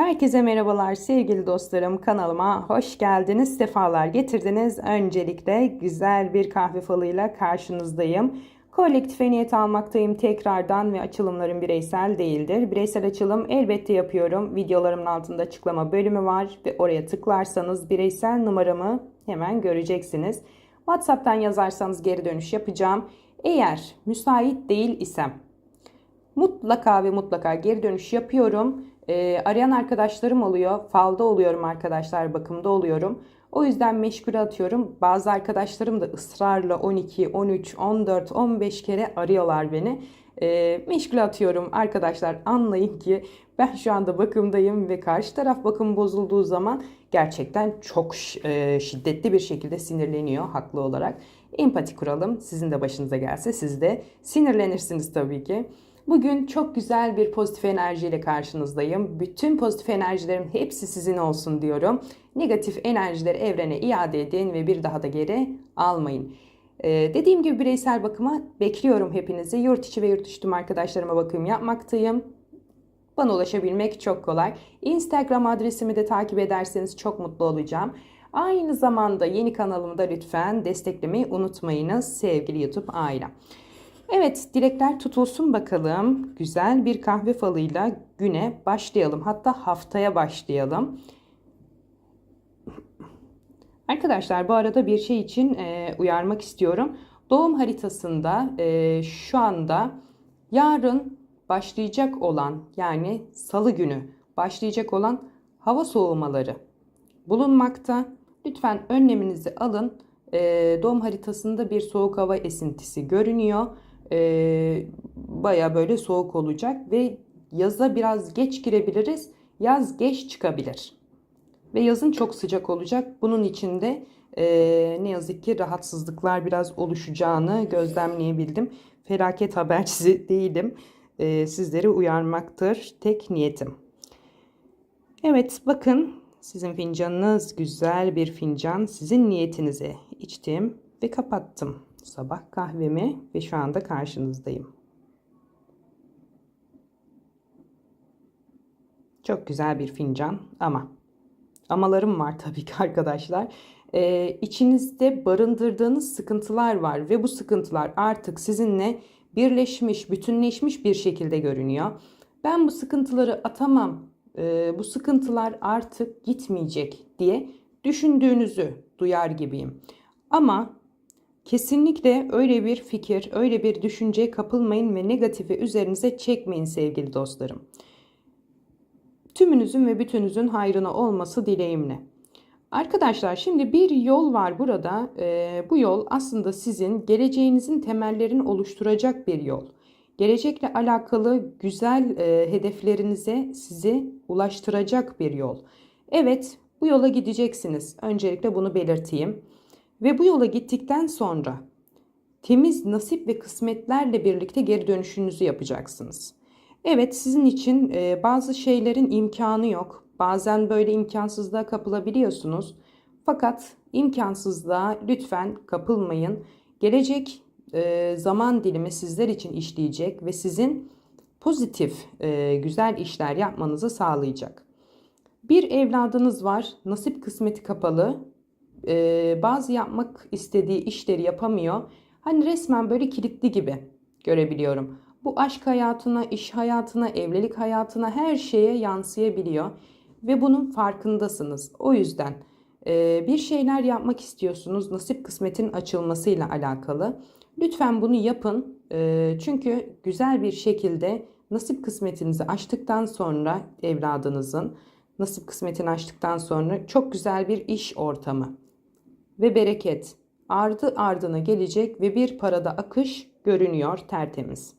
Herkese merhabalar sevgili dostlarım kanalıma hoş geldiniz sefalar getirdiniz. Öncelikle güzel bir kahve falıyla karşınızdayım. Kolektife niyet almaktayım tekrardan ve açılımlarım bireysel değildir. Bireysel açılım elbette yapıyorum. Videolarımın altında açıklama bölümü var ve oraya tıklarsanız bireysel numaramı hemen göreceksiniz. WhatsApp'tan yazarsanız geri dönüş yapacağım. Eğer müsait değil isem mutlaka ve mutlaka geri dönüş yapıyorum. Ee, arayan arkadaşlarım oluyor. Falda oluyorum arkadaşlar, bakımda oluyorum. O yüzden meşgule atıyorum. Bazı arkadaşlarım da ısrarla 12, 13, 14, 15 kere arıyorlar beni. Ee, meşgule atıyorum arkadaşlar anlayın ki ben şu anda bakımdayım ve karşı taraf bakım bozulduğu zaman gerçekten çok e, şiddetli bir şekilde sinirleniyor haklı olarak. Empati kuralım. Sizin de başınıza gelse siz de sinirlenirsiniz tabii ki. Bugün çok güzel bir pozitif enerjiyle karşınızdayım. Bütün pozitif enerjilerin hepsi sizin olsun diyorum. Negatif enerjileri evrene iade edin ve bir daha da geri almayın. Ee, dediğim gibi bireysel bakıma bekliyorum hepinizi. Yurt içi ve yurt dışı tüm arkadaşlarıma bakım yapmaktayım. Bana ulaşabilmek çok kolay. Instagram adresimi de takip ederseniz çok mutlu olacağım. Aynı zamanda yeni kanalımı da lütfen desteklemeyi unutmayınız sevgili YouTube ailem. Evet dilekler tutulsun bakalım. Güzel bir kahve falıyla güne başlayalım. Hatta haftaya başlayalım. Arkadaşlar bu arada bir şey için e, uyarmak istiyorum. Doğum haritasında e, şu anda yarın başlayacak olan yani salı günü başlayacak olan hava soğumaları bulunmakta. Lütfen önleminizi alın. E, doğum haritasında bir soğuk hava esintisi görünüyor e, baya böyle soğuk olacak ve yaza biraz geç girebiliriz. Yaz geç çıkabilir. Ve yazın çok sıcak olacak. Bunun içinde e, ne yazık ki rahatsızlıklar biraz oluşacağını gözlemleyebildim. Felaket habercisi değilim. E, sizleri uyarmaktır tek niyetim. Evet bakın sizin fincanınız güzel bir fincan. Sizin niyetinizi içtim ve kapattım sabah kahvemi ve şu anda karşınızdayım. Çok güzel bir fincan ama amalarım var tabii ki arkadaşlar. Ee, içinizde barındırdığınız sıkıntılar var ve bu sıkıntılar artık sizinle birleşmiş, bütünleşmiş bir şekilde görünüyor. Ben bu sıkıntıları atamam, e, bu sıkıntılar artık gitmeyecek diye düşündüğünüzü duyar gibiyim. Ama Kesinlikle öyle bir fikir, öyle bir düşünceye kapılmayın ve negatifi üzerinize çekmeyin sevgili dostlarım. Tümünüzün ve bütünüzün hayrına olması dileğimle. Arkadaşlar şimdi bir yol var burada. Ee, bu yol aslında sizin geleceğinizin temellerini oluşturacak bir yol. Gelecekle alakalı güzel e, hedeflerinize sizi ulaştıracak bir yol. Evet bu yola gideceksiniz. Öncelikle bunu belirteyim. Ve bu yola gittikten sonra temiz nasip ve kısmetlerle birlikte geri dönüşünüzü yapacaksınız. Evet sizin için e, bazı şeylerin imkanı yok. Bazen böyle imkansızlığa kapılabiliyorsunuz. Fakat imkansızlığa lütfen kapılmayın. Gelecek e, zaman dilimi sizler için işleyecek ve sizin pozitif, e, güzel işler yapmanızı sağlayacak. Bir evladınız var, nasip kısmeti kapalı e, bazı yapmak istediği işleri yapamıyor. Hani resmen böyle kilitli gibi görebiliyorum. Bu aşk hayatına, iş hayatına, evlilik hayatına her şeye yansıyabiliyor. Ve bunun farkındasınız. O yüzden e, bir şeyler yapmak istiyorsunuz nasip kısmetin açılmasıyla alakalı. Lütfen bunu yapın. E, çünkü güzel bir şekilde nasip kısmetinizi açtıktan sonra evladınızın nasip kısmetini açtıktan sonra çok güzel bir iş ortamı ve bereket ardı ardına gelecek ve bir parada akış görünüyor tertemiz.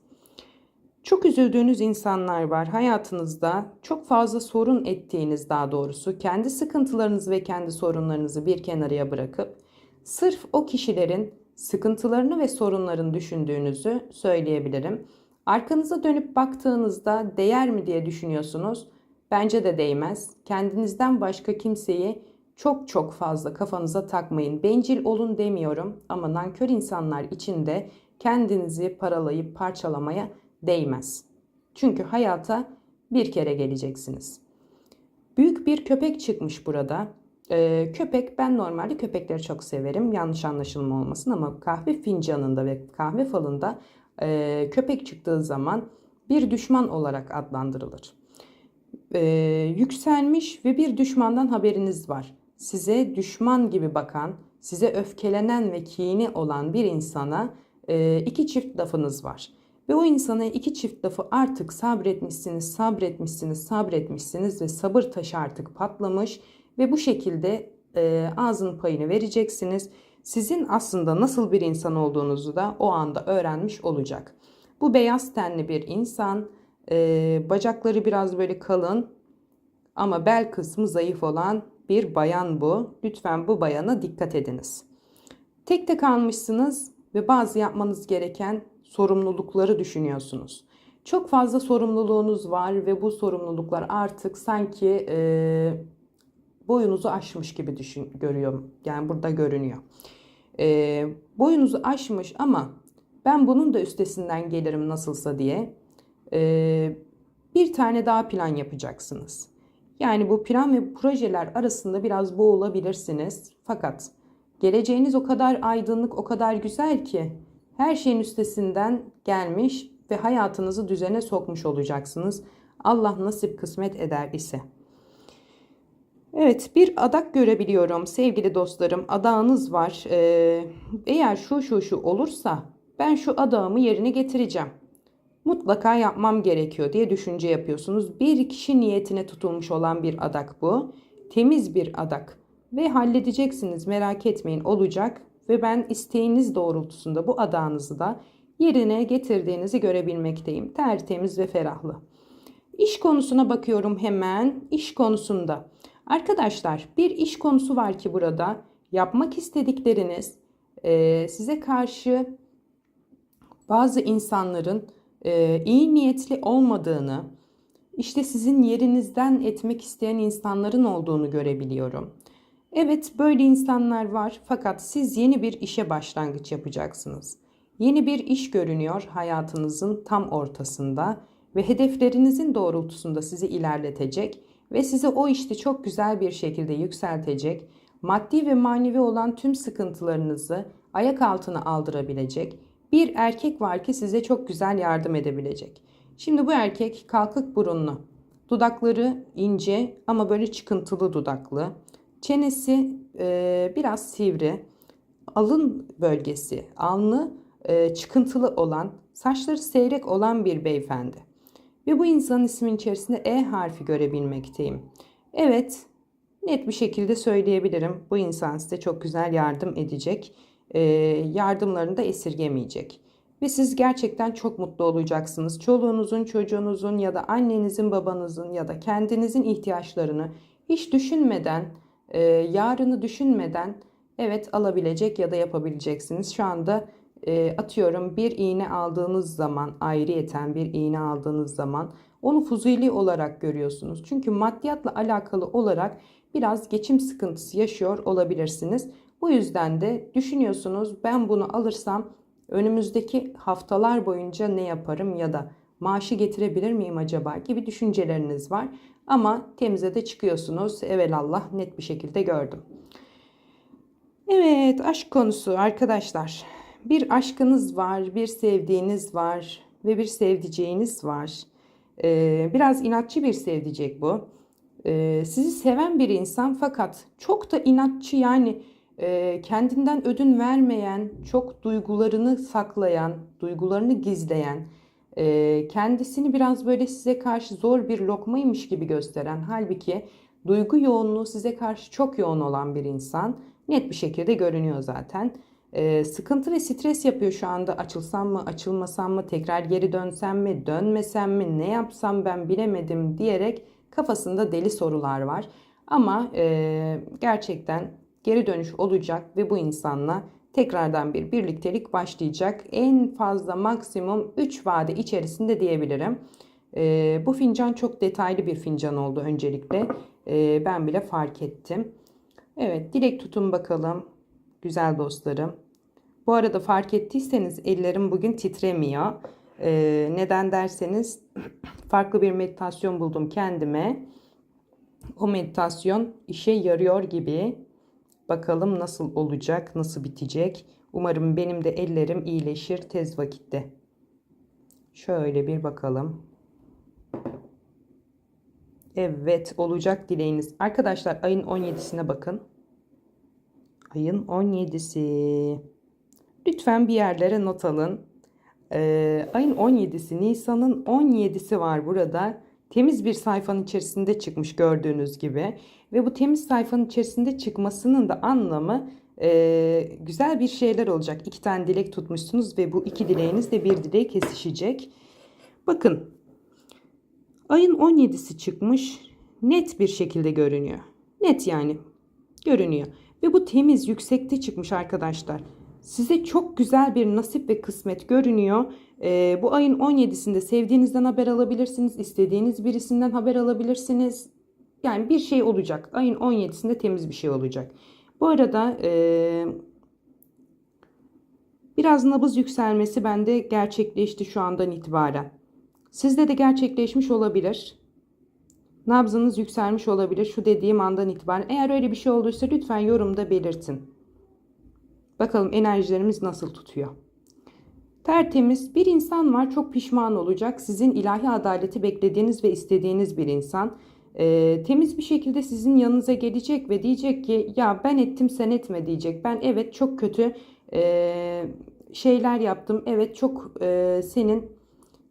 Çok üzüldüğünüz insanlar var hayatınızda. Çok fazla sorun ettiğiniz daha doğrusu kendi sıkıntılarınızı ve kendi sorunlarınızı bir kenarıya bırakıp sırf o kişilerin sıkıntılarını ve sorunlarını düşündüğünüzü söyleyebilirim. Arkanıza dönüp baktığınızda değer mi diye düşünüyorsunuz. Bence de değmez. Kendinizden başka kimseyi çok çok fazla kafanıza takmayın. Bencil olun demiyorum ama nankör insanlar için de kendinizi paralayıp parçalamaya değmez. Çünkü hayata bir kere geleceksiniz. Büyük bir köpek çıkmış burada. Ee, köpek ben normalde köpekleri çok severim. Yanlış anlaşılma olmasın ama kahve fincanında ve kahve falında e, köpek çıktığı zaman bir düşman olarak adlandırılır. Ee, yükselmiş ve bir düşmandan haberiniz var. Size düşman gibi bakan, size öfkelenen ve kini olan bir insana e, iki çift lafınız var. Ve o insana iki çift lafı artık sabretmişsiniz, sabretmişsiniz, sabretmişsiniz ve sabır taşı artık patlamış ve bu şekilde e, ağzın payını vereceksiniz. Sizin aslında nasıl bir insan olduğunuzu da o anda öğrenmiş olacak. Bu beyaz tenli bir insan, e, bacakları biraz böyle kalın ama bel kısmı zayıf olan bir bayan bu. Lütfen bu bayana dikkat ediniz. Tek tek almışsınız ve bazı yapmanız gereken sorumlulukları düşünüyorsunuz. Çok fazla sorumluluğunuz var ve bu sorumluluklar artık sanki e, boyunuzu aşmış gibi düşün görüyorum. Yani burada görünüyor. E, boyunuzu aşmış ama ben bunun da üstesinden gelirim nasılsa diye e, bir tane daha plan yapacaksınız. Yani bu plan ve projeler arasında biraz boğulabilirsiniz. Fakat geleceğiniz o kadar aydınlık, o kadar güzel ki her şeyin üstesinden gelmiş ve hayatınızı düzene sokmuş olacaksınız. Allah nasip kısmet eder ise. Evet bir adak görebiliyorum sevgili dostlarım. Adağınız var. Ee, eğer şu şu şu olursa ben şu adağımı yerine getireceğim. Mutlaka yapmam gerekiyor diye düşünce yapıyorsunuz. Bir kişi niyetine tutulmuş olan bir adak bu. Temiz bir adak. Ve halledeceksiniz merak etmeyin olacak. Ve ben isteğiniz doğrultusunda bu adağınızı da yerine getirdiğinizi görebilmekteyim. Tertemiz ve ferahlı. İş konusuna bakıyorum hemen. İş konusunda. Arkadaşlar bir iş konusu var ki burada yapmak istedikleriniz size karşı bazı insanların e, iyi niyetli olmadığını, işte sizin yerinizden etmek isteyen insanların olduğunu görebiliyorum. Evet böyle insanlar var fakat siz yeni bir işe başlangıç yapacaksınız. Yeni bir iş görünüyor hayatınızın tam ortasında ve hedeflerinizin doğrultusunda sizi ilerletecek ve sizi o işte çok güzel bir şekilde yükseltecek, maddi ve manevi olan tüm sıkıntılarınızı ayak altına aldırabilecek bir erkek var ki size çok güzel yardım edebilecek. Şimdi bu erkek kalkık burunlu, dudakları ince ama böyle çıkıntılı dudaklı, çenesi e, biraz sivri, alın bölgesi alnı e, çıkıntılı olan, saçları seyrek olan bir beyefendi. Ve bu insanın ismin içerisinde E harfi görebilmekteyim. Evet, net bir şekilde söyleyebilirim. Bu insan size çok güzel yardım edecek. E, yardımlarını da esirgemeyecek. Ve siz gerçekten çok mutlu olacaksınız. Çoluğunuzun, çocuğunuzun ya da annenizin, babanızın ya da kendinizin ihtiyaçlarını hiç düşünmeden, e, yarını düşünmeden evet alabilecek ya da yapabileceksiniz. Şu anda e, atıyorum bir iğne aldığınız zaman ayrıyeten bir iğne aldığınız zaman onu fuzuli olarak görüyorsunuz. Çünkü maddiyatla alakalı olarak biraz geçim sıkıntısı yaşıyor olabilirsiniz. Bu yüzden de düşünüyorsunuz ben bunu alırsam önümüzdeki haftalar boyunca ne yaparım ya da maaşı getirebilir miyim acaba gibi düşünceleriniz var. Ama temize de çıkıyorsunuz. Evelallah net bir şekilde gördüm. Evet aşk konusu arkadaşlar. Bir aşkınız var, bir sevdiğiniz var ve bir sevdiceğiniz var. Ee, biraz inatçı bir sevdicek bu. Ee, sizi seven bir insan fakat çok da inatçı yani kendinden ödün vermeyen, çok duygularını saklayan, duygularını gizleyen, kendisini biraz böyle size karşı zor bir lokmaymış gibi gösteren, halbuki duygu yoğunluğu size karşı çok yoğun olan bir insan net bir şekilde görünüyor zaten. Sıkıntı ve stres yapıyor şu anda açılsam mı açılmasam mı tekrar geri dönsem mi dönmesem mi ne yapsam ben bilemedim diyerek kafasında deli sorular var. Ama e, gerçekten geri dönüş olacak ve bu insanla tekrardan bir birliktelik başlayacak. En fazla maksimum 3 vade içerisinde diyebilirim. E, bu fincan çok detaylı bir fincan oldu öncelikle. E, ben bile fark ettim. Evet dilek tutun bakalım güzel dostlarım. Bu arada fark ettiyseniz ellerim bugün titremiyor. Ee, neden derseniz farklı bir meditasyon buldum kendime. o meditasyon işe yarıyor gibi. Bakalım nasıl olacak, nasıl bitecek. Umarım benim de ellerim iyileşir tez vakitte. Şöyle bir bakalım. Evet olacak dileğiniz. Arkadaşlar ayın 17'sine bakın. Ayın 17'si. Lütfen bir yerlere not alın. Ee, ayın 17'si Nisan'ın 17'si var burada. Temiz bir sayfanın içerisinde çıkmış gördüğünüz gibi. Ve bu temiz sayfanın içerisinde çıkmasının da anlamı e, güzel bir şeyler olacak. İki tane dilek tutmuşsunuz ve bu iki dileğiniz de bir dileğe kesişecek. Bakın ayın 17'si çıkmış net bir şekilde görünüyor. Net yani görünüyor. Ve bu temiz yüksekte çıkmış arkadaşlar. Size çok güzel bir nasip ve kısmet görünüyor. Ee, bu ayın 17'sinde sevdiğinizden haber alabilirsiniz. istediğiniz birisinden haber alabilirsiniz. Yani bir şey olacak. Ayın 17'sinde temiz bir şey olacak. Bu arada e, biraz nabız yükselmesi bende gerçekleşti şu andan itibaren. Sizde de gerçekleşmiş olabilir. Nabzınız yükselmiş olabilir şu dediğim andan itibaren. Eğer öyle bir şey olduysa lütfen yorumda belirtin. Bakalım enerjilerimiz nasıl tutuyor. Tertemiz bir insan var çok pişman olacak. Sizin ilahi adaleti beklediğiniz ve istediğiniz bir insan. Ee, temiz bir şekilde sizin yanınıza gelecek ve diyecek ki ya ben ettim sen etme diyecek. Ben evet çok kötü e, şeyler yaptım. Evet çok e, senin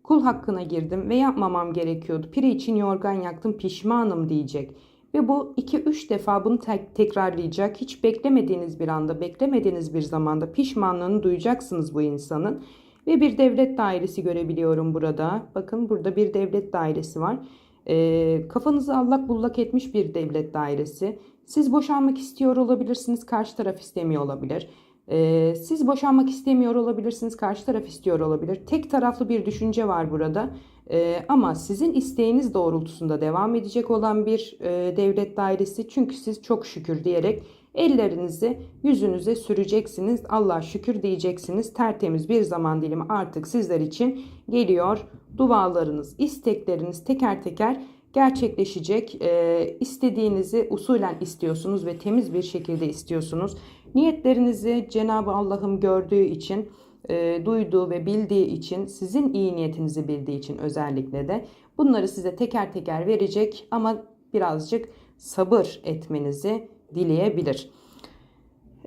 kul hakkına girdim ve yapmamam gerekiyordu. Pire için yorgan yaktım pişmanım diyecek. Ve bu 2-3 defa bunu tek tekrarlayacak. Hiç beklemediğiniz bir anda, beklemediğiniz bir zamanda pişmanlığını duyacaksınız bu insanın. Ve bir devlet dairesi görebiliyorum burada. Bakın burada bir devlet dairesi var. E, kafanızı allak bullak etmiş bir devlet dairesi. Siz boşanmak istiyor olabilirsiniz, karşı taraf istemiyor olabilir. E, siz boşanmak istemiyor olabilirsiniz, karşı taraf istiyor olabilir. Tek taraflı bir düşünce var burada. E, ama sizin isteğiniz doğrultusunda devam edecek olan bir e, devlet dairesi. Çünkü siz çok şükür diyerek ellerinizi yüzünüze süreceksiniz. Allah şükür diyeceksiniz. Tertemiz bir zaman dilimi artık sizler için geliyor. Dualarınız, istekleriniz teker teker gerçekleşecek. E, istediğinizi usulen istiyorsunuz ve temiz bir şekilde istiyorsunuz. Niyetlerinizi Cenab-ı Allah'ım gördüğü için, e, duyduğu ve bildiği için, sizin iyi niyetinizi bildiği için özellikle de bunları size teker teker verecek ama birazcık sabır etmenizi dileyebilir.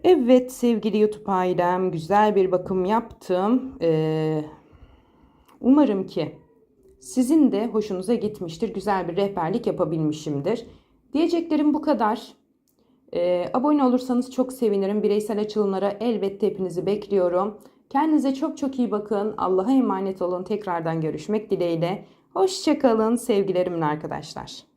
Evet sevgili YouTube ailem güzel bir bakım yaptım. Ee, umarım ki sizin de hoşunuza gitmiştir. Güzel bir rehberlik yapabilmişimdir. Diyeceklerim bu kadar. Ee, abone olursanız çok sevinirim. Bireysel açılımlara elbette hepinizi bekliyorum. Kendinize çok çok iyi bakın. Allah'a emanet olun. Tekrardan görüşmek dileğiyle. Hoşçakalın sevgilerimin arkadaşlar.